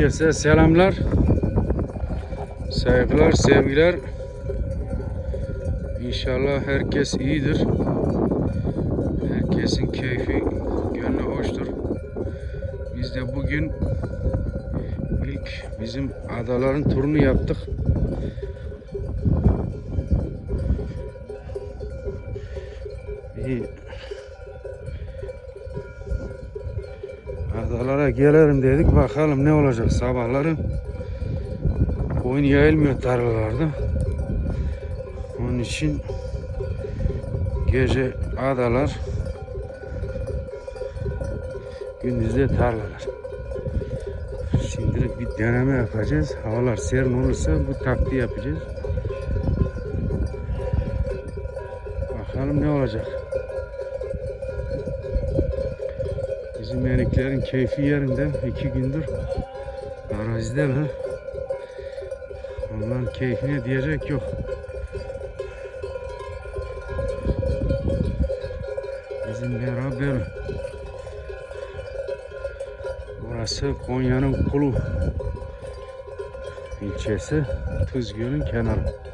Herkese selamlar. Saygılar, sevgiler. İnşallah herkes iyidir. Herkesin keyfi, gönlü hoştur. Biz de bugün ilk bizim adaların turunu yaptık. Bir adalara gelelim dedik. Bakalım ne olacak sabahları. Oyun yayılmıyor tarlalarda. Onun için gece adalar gündüzde tarlalar. Şimdilik bir deneme yapacağız. Havalar serin olursa bu taktiği yapacağız. Bakalım ne olacak. Bizim keyfi yerinde iki gündür arazideler. Onların keyfine diyecek yok. Bizim beraber Burası Konya'nın Kulu ilçesi Tuzgöl'ün kenarı.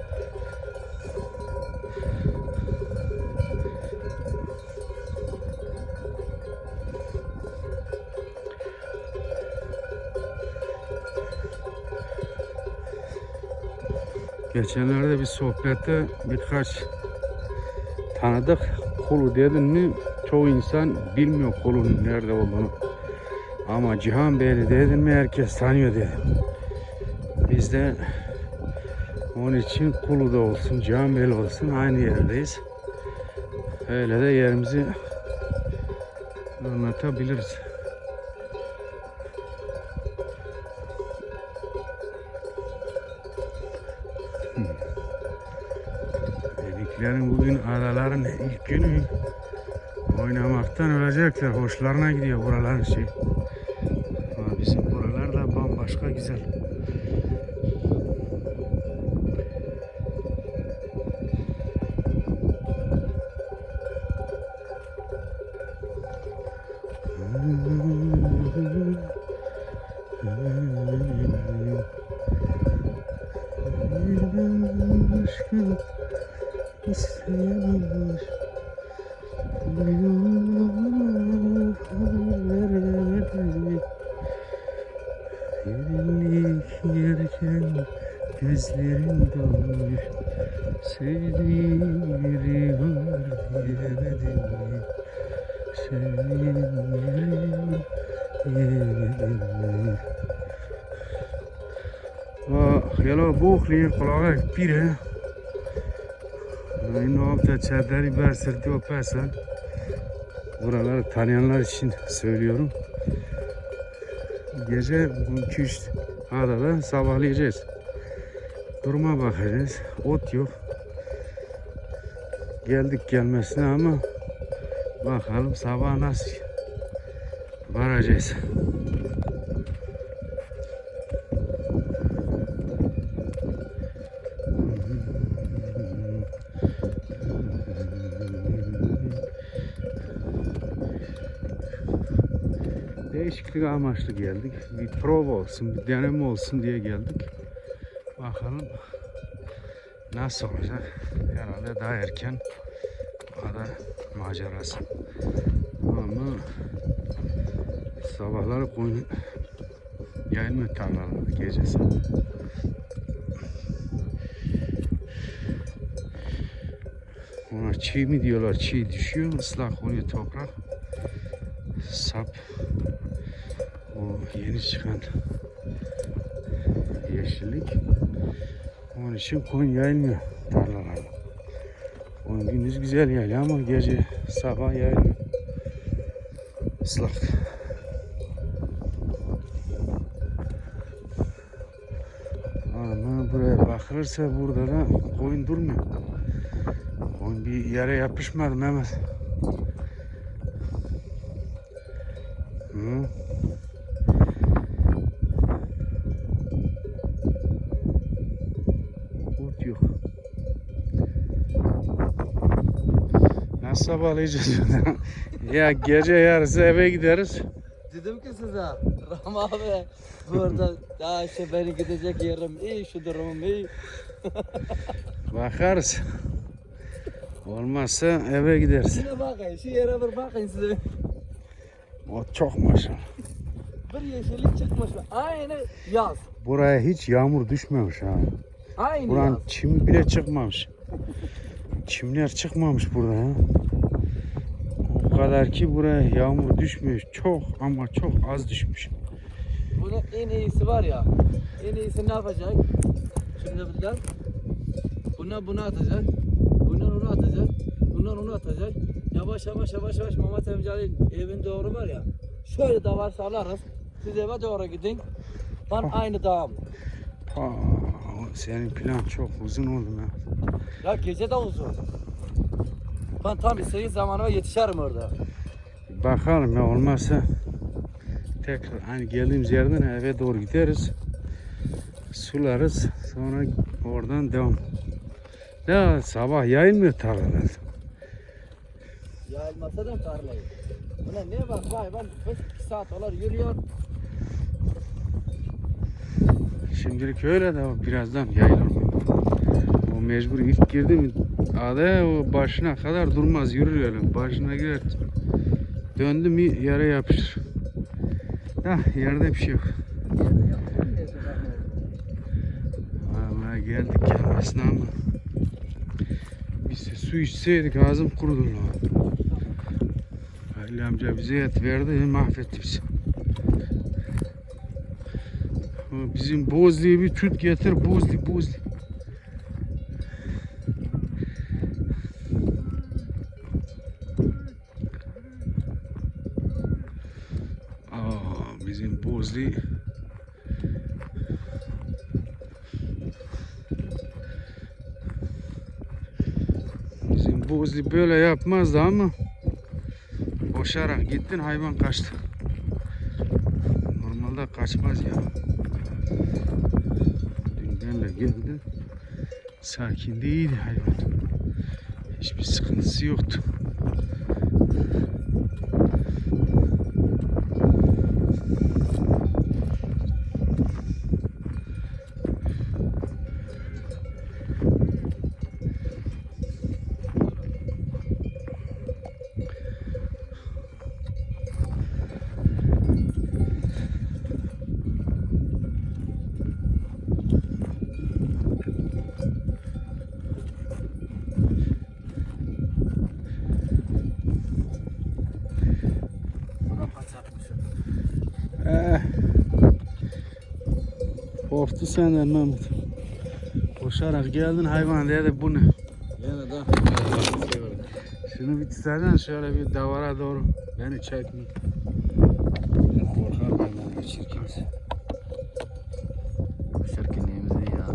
Geçenlerde bir sohbette birkaç tanıdık kulu dedin mi çoğu insan bilmiyor kulun nerede olduğunu. Ama Cihan Beyli dedin mi herkes tanıyor dedi. Biz de onun için kulu da olsun, Cihan Beyli olsun aynı yerdeyiz. Öyle de yerimizi anlatabiliriz. Dediklerin bugün araların ilk günü oynamaktan ölecekler. Hoşlarına gidiyor buraların şey. Ama bizim buralar da bambaşka güzel. Aşkım Yellow buchli kulağa pire. Aynı hafta çadırı bersirdi o pesa. Buraları tanıyanlar için söylüyorum. Gece bu iki üç adada sabahlayacağız. Duruma bakacağız. Ot yok. Geldik gelmesine ama bakalım sabah nasıl varacağız. Değişiklik amaçlı geldik. Bir prova olsun, bir deneme olsun diye geldik. Bakalım nasıl olacak. Herhalde daha erken ada macerası. Ama sabahları koyun yayılma tarlalarda gece sabah. Ona çiğ mi diyorlar? Çiğ düşüyor, ıslak oluyor toprak. Sap yeni çıkan yeşillik. Onun için koyun yayılmıyor tarlalarda. Koyun gündüz güzel yayılıyor ama gece sabah yayılmıyor. Islak. Ama buraya bakılırsa burada da koyun durmuyor. Koyun bir yere yapışmadı Mehmet. Sabahlayacağız? ya gece yarısı eve gideriz. dedim ki size Ram abi burada daha işte beni gidecek yerim iyi şu durumum iyi. Bakarız. Olmazsa eve gideriz. Şuna bakın şu yere bir bakın size. O çok maşallah. Bir yeşillik çıkmış. Aynı yaz. Buraya hiç yağmur düşmemiş ha. Aynı Buranın yaz. çim bile çıkmamış. Çimler çıkmamış burada ya. Kadar ki buraya yağmur düşmüyor. Çok ama çok az düşmüş. Bunun en iyisi var ya. En iyisi ne yapacak? Şimdi bizden buna bunu atacak. Bundan onu atacak. Bundan onu atacak. Yavaş yavaş yavaş yavaş Mehmet amcanın evin doğru var ya. Şöyle davar sallarız. Siz eve doğru gidin. Ben aynı dağım. Aa, senin plan çok uzun oldu ya. Ya gece de uzun. Ben tam istediği zamanıma yetişerim orada. Bakalım ya olmazsa tekrar hani geldiğimiz yerden eve doğru gideriz. Sularız. Sonra oradan devam. Ya sabah yayılmıyor tarlalar. Yayılmasa da tarlayı. Buna ne bak vay ben 2 saat olur yürüyor. Şimdilik öyle de birazdan yayılır. O mecbur ilk girdi mi adaya o başına kadar durmaz yürür öyle. Başına girer. Döndü mü yere yapışır. Da yerde bir şey yok. Vallahi geldik gelmesine ama biz de su içseydik ağzım kurudu lan. Ali amca bize et verdi mahvetti bizi. Bizim Bozli'ye bir tüt getir Bozli Bozli. Aa, bizim Bozli Bozli böyle yapmazdı ama koşarak gittin hayvan kaçtı. Normalde kaçmaz ya. Dün benle geldi. Sakin değildi hayvan. Hiçbir sıkıntısı yoktu. Korktu senden Mehmet. Koşarak geldin hayvan dedi bu ne? Yine de Şunu bir tutarsan şöyle bir davara doğru beni çekme. Korkar benden geçir kimse. Şirkinliğimizi ya.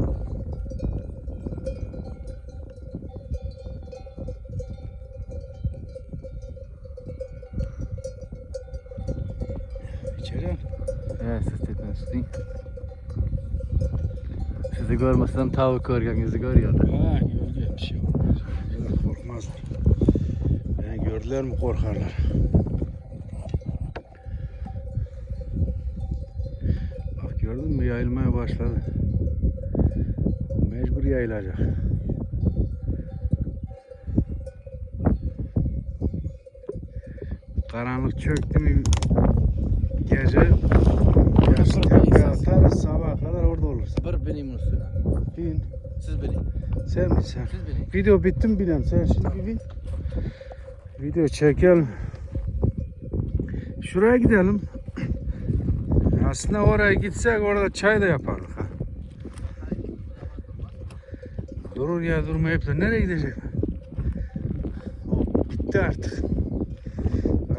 İçeri al. Evet siz etmezsin. Sizi görmesem tavuk görgenizi görüyordu. Ha gördü bir şey olmaz. Evet, korkmazlar. Beni gördüler mi korkarlar. Bak gördün mü yayılmaya başladı. Mecbur yayılacak. Karanlık çöktü mü gece tepeye atarız sabaha oluruz. Bir benim üstüne. Bin. Siz benim. Sen mi sen? Siz benim. Video bitti mi bilmem. Sen şimdi bir bin. Video çekelim. Şuraya gidelim. Aslında oraya gitsek orada çay da yapardık ha. Durur ya durmayıp da nereye gidecek? O bitti artık.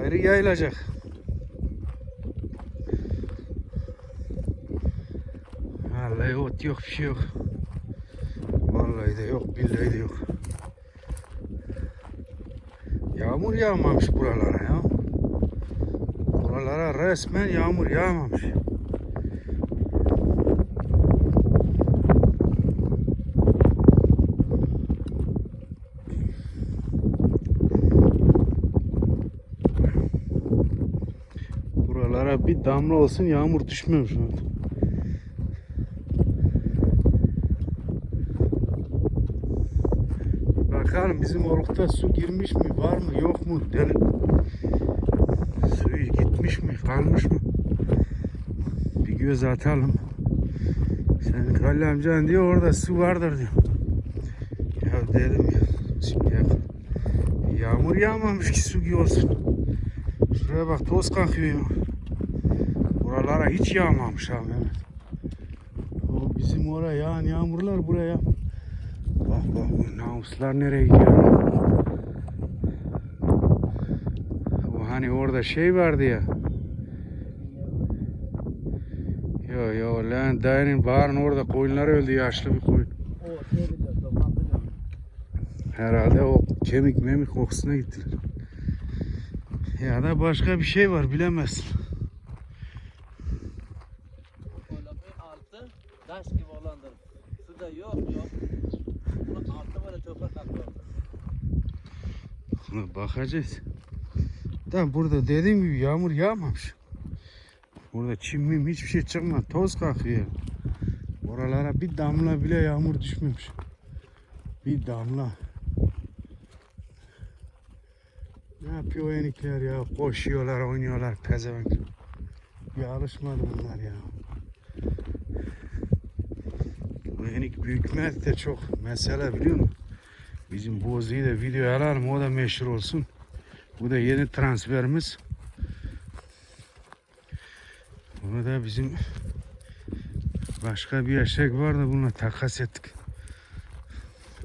Ayrı yayılacak. Ot yok bir şey yok. Vallahi de yok, billahi de yok. Yağmur yağmamış buralara ya. Buralara resmen yağmur yağmamış. Buralara bir damla olsun yağmur düşmüyor şu an. Bakalım bizim olukta su girmiş mi var mı yok mu? Derin suyu gitmiş mi kalmış mı? Bir göz atalım. Senin Halil amcan diyor orada su vardır diyor. Ya dedim ya şimdi ya, yağmur yağmamış ki su olsun. Şuraya bak toz kalkıyor buralara hiç yağmamış abi o bizim oraya yağan yağmurlar buraya Bak bak bu namuslar nereye gidiyor? O hani orada şey vardı ya. Yo yo lan dayının bağırın orada koyunlar öldü yaşlı bir koyun. Şey. Herhalde o kemik memik kokusuna gittiler. Ya da başka bir şey var bilemezsin. Koylamayın altı taş gibi olandır. Suda yok yok. Bunun altı böyle toprak akıyor. Buna bakacağız. Da burada dediğim gibi yağmur yağmamış. Burada çim mim hiçbir şey çıkmadı. Toz kalkıyor. Oralara bir damla bile yağmur düşmemiş. Bir damla. Ne yapıyor enikler ya? Koşuyorlar, oynuyorlar pezevenk. Bir alışmadı bunlar ya. Bu enik büyükmek de çok mesele biliyor musun? Bizim Bozu'yu da videoya alalım o da meşhur olsun. Bu da yeni transferimiz. Bunu da bizim başka bir eşek var da bununla takas ettik.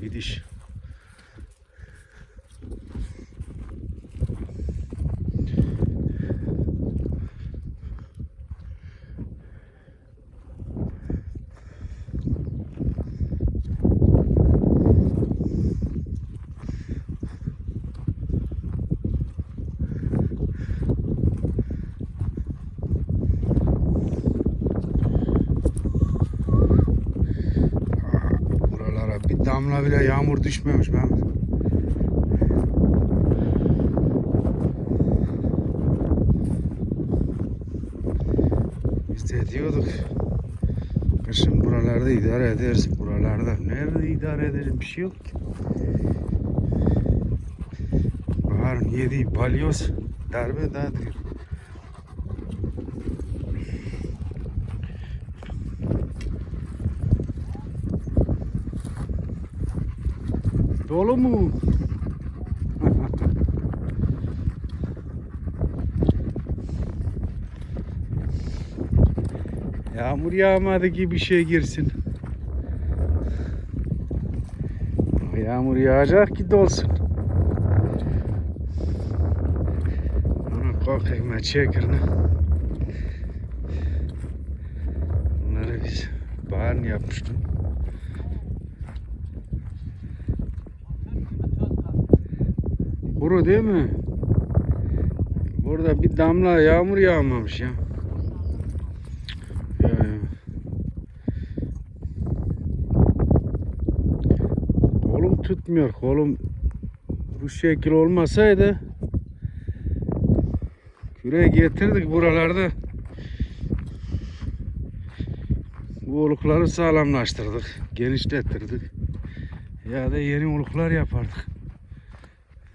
Bir diş. Buralara bir damla bile yağmur düşmemiş Mehmet. De diyorduk kışın buralarda idare ederiz. Buralarda nerede idare ederiz bir şey yok ki. Baharın yediği balyoz darbe dağıtıyor. Dolu mu? Yağmur yağmadı ki bir şey girsin. Yağmur yağacak ki dolsun. Ana kalk ekmek çekirini. Bunları biz bahar yapmıştık. Kuru değil mi? Burada bir damla yağmur yağmamış ya. Ya, ya. Kolum tutmuyor. Kolum bu şekil olmasaydı küreği getirdik buralarda. Bu olukları sağlamlaştırdık. Genişlettirdik. Ya da yeni oluklar yapardık.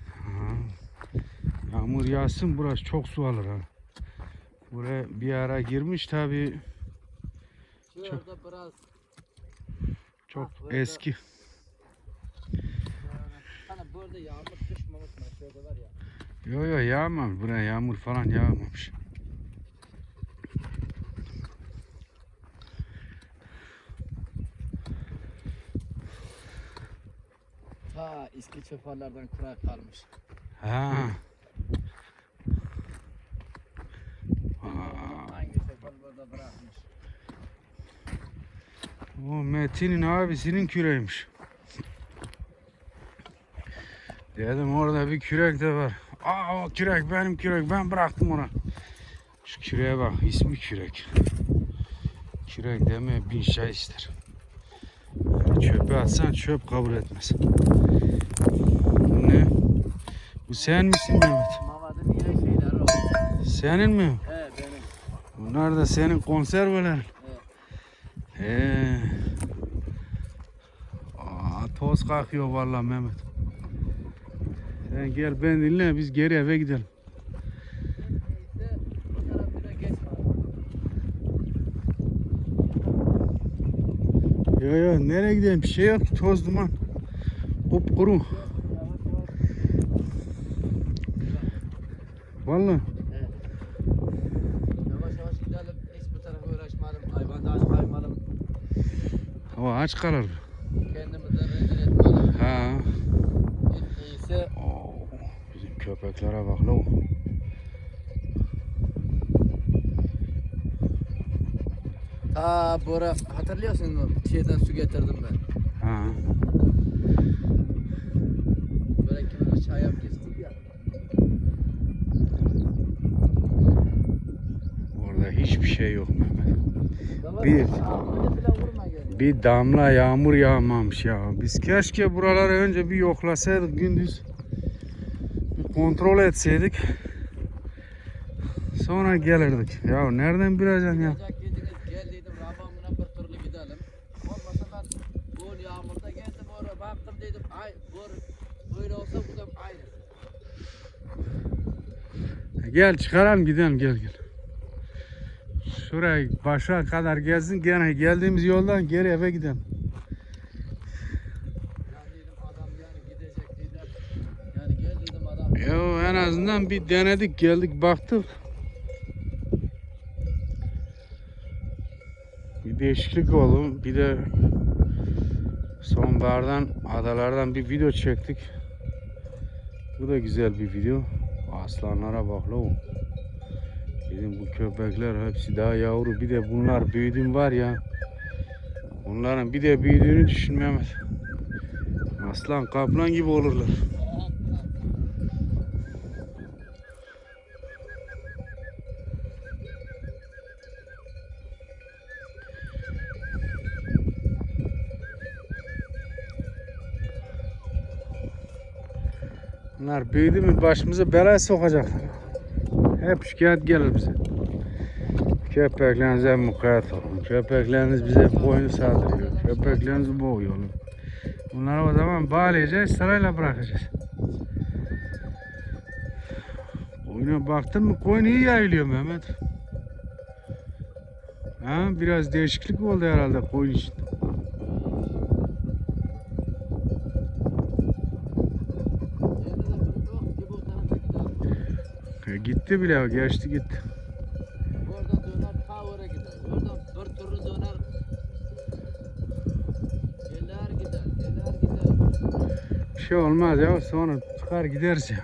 Ha. Yağmur yağsın burası çok su alır ha. Buraya bir ara girmiş tabi biraz çok Ah, eski. Burada yağmur düşmemiş var ya. Yo yo yağmamış buraya yağmur falan yağmamış. Ta eski çöparlardan kurak kalmış. Ha. Aa, Hangi çöpar burada bırakmış? o Metin'in abisinin küreğiymiş. Dedim orada bir kürek de var. Aa o kürek benim kürek ben bıraktım ona. Şu küreğe bak ismi kürek. Kürek deme bin şey ister. Çöpe atsan çöp kabul etmez. Bu ne? Bu sen misin Mehmet? Mamadın yine şeyleri o. Senin mi? He benim. Bunlar da senin konserveler. Evet. He. Aa, toz kalkıyor vallahi Mehmet. Sen gel ben dinle biz geri eve gidelim. Yo yo nereye gidelim bir şey yok toz duman. Yavaş. Vallahi. Evet. Yavaş yavaş gidelim. Hiç bu tarafa uğraşmayalım. Hayvandan kaymalım. Hava aç kalır. Kendimizden rezil etmeyelim. Ha. En iyisi Oo, bizim köpeklere bak la. Ta Bora hatırlıyorsun mu? Şeyden su getirdim ben. Ha. Böyle ikimiz çay yap geçtik ya. Orada hiçbir şey yok Mehmet. Bir. Bir damla yağmur yağmamış ya. Biz keşke buraları önce bir yoklasaydık gündüz. Kontrol etseydik. Sonra gelirdik. Ya nereden bileceksin ya? Aynı. Gel çıkaralım gidelim gel gel. Şuraya başa kadar gezsin gene geldiğimiz yoldan geri eve gidelim. Yani dedim adam yani gidecek dedim. Yani gel dedim adam. Ya en azından bir denedik geldik baktık. Bir değişiklik oldu. Bir de sonbahardan adalardan bir video çektik. Bu da güzel bir video. Aslanlara bak lo. Bizim bu köpekler hepsi daha yavru. Bir de bunlar büyüdüm var ya. Bunların bir de büyüdüğünü düşün Mehmet. Aslan kaplan gibi olurlar. Bunlar büyüdü mü başımıza belaya sokacaklar. Hep şikayet gelir bize. Köpeklerinize mukayyet olun. Köpekleriniz bize boynu saldırıyor. Köpeklerinizi boğuyor. Bunları o zaman bağlayacağız, sırayla bırakacağız. Koyuna baktın mı koyun iyi yayılıyor Mehmet. Ha, biraz değişiklik oldu herhalde koyun için. Yerine de bir yok gibi o tarafa gidelim. E, gitti bile geçti gitti. Oradan döner ta oraya gider. Oradan bir türlü döner. Geler gider, geler gider. Bir şey olmaz ya sonra çıkar gideriz ya.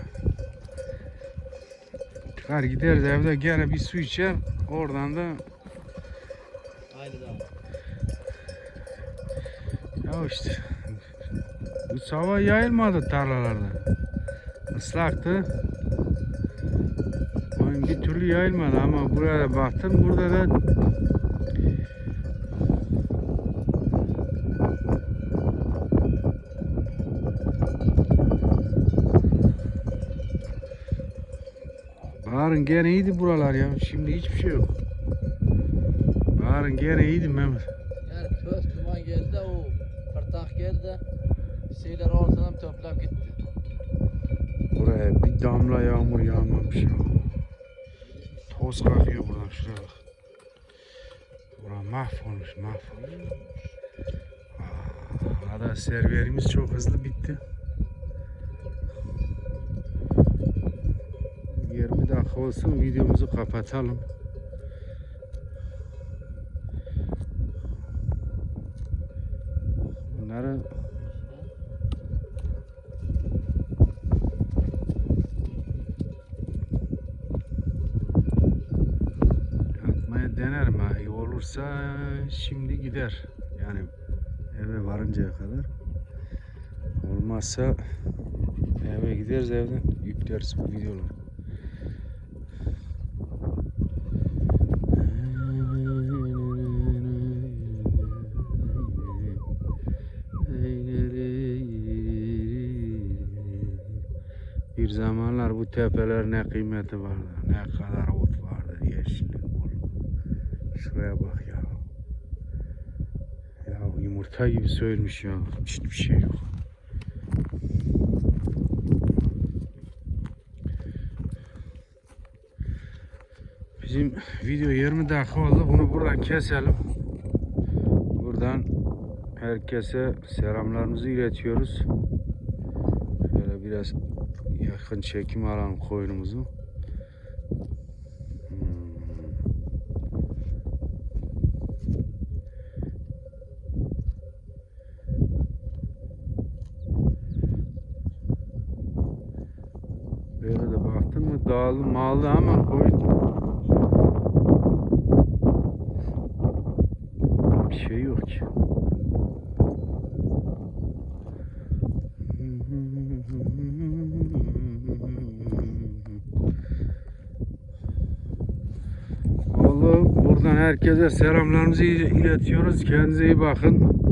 Çıkar gideriz evde gene bir su içer oradan da Aynı da. ya işte bu sabah yayılmadı tarlalarda. Islaktı. Yayılmadı ama buraya baktım burada da Baharın gene iyiydi buralar ya. Şimdi hiçbir şey yok. Baharın gene iyiydi Mehmet. Yani töz duman geldi o fırtak geldi. Şeyler ortadan toplam gitti. Buraya bir damla yağmur yağmamış ya. Toz kalkıyor buradan şuraya bak. Bura mahvolmuş mahvolmuş. Aa, Ada serverimiz çok hızlı bitti. 20 dakika olsun videomuzu kapatalım. Bunları Atmaya denerim ha. İyi olursa gider. Yani eve varıncaya kadar. Olmazsa eve gideriz evden yükleriz bu videoları. Bir zamanlar bu tepeler ne kıymeti vardı, ne kadar ot vardı, yeşillik. Şuraya bak yumurta gibi söylemiş ya. Hiçbir şey yok. Bizim video 20 dakika oldu. Bunu buradan keselim. Buradan herkese selamlarımızı iletiyoruz. Şöyle biraz yakın çekim alalım koyunumuzu. Hmm. Böyle de dağıldı maldı ama koyun bir şey yok ki. Vallahi buradan herkese selamlarımızı iletiyoruz. Kendinize iyi bakın.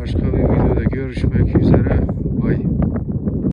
Başka bir videoda görüşmek üzere.